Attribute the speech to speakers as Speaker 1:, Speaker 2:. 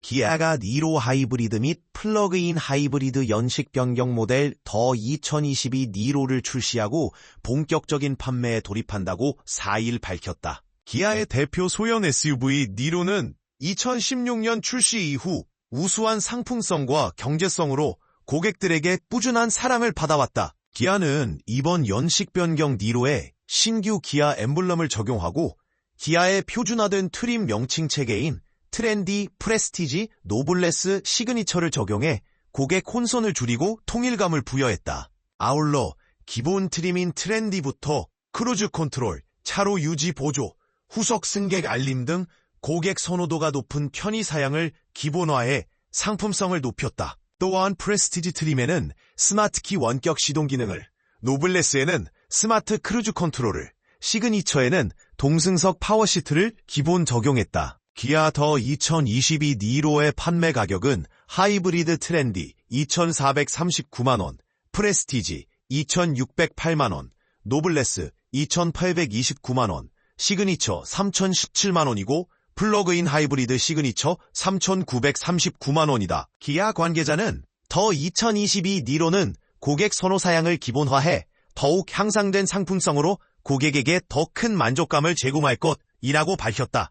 Speaker 1: 기아가 니로 하이브리드 및 플러그인 하이브리드 연식 변경 모델 더 2022 니로를 출시하고 본격적인 판매에 돌입한다고 4일 밝혔다. 기아의 대표 소형 SUV 니로는 2016년 출시 이후 우수한 상품성과 경제성으로 고객들에게 꾸준한 사랑을 받아왔다. 기아는 이번 연식 변경 니로에 신규 기아 엠블럼을 적용하고 기아의 표준화된 트림 명칭 체계인 트렌디, 프레스티지, 노블레스, 시그니처를 적용해 고객 혼선을 줄이고 통일감을 부여했다. 아울러 기본 트림인 트렌디부터 크루즈 컨트롤, 차로 유지 보조, 후석 승객 알림 등 고객 선호도가 높은 편의 사양을 기본화해 상품성을 높였다. 또한 프레스티지 트림에는 스마트키 원격 시동 기능을, 노블레스에는 스마트 크루즈 컨트롤을, 시그니처에는 동승석 파워시트를 기본 적용했다. 기아 더 2022 니로의 판매 가격은 하이브리드 트렌디 2,439만원, 프레스티지 2,608만원, 노블레스 2,829만원, 시그니처 3,017만원이고 플러그인 하이브리드 시그니처 3,939만원이다. 기아 관계자는 더 2022 니로는 고객 선호 사양을 기본화해 더욱 향상된 상품성으로 고객에게 더 큰 만족감을 제공할 것이라고 밝혔다.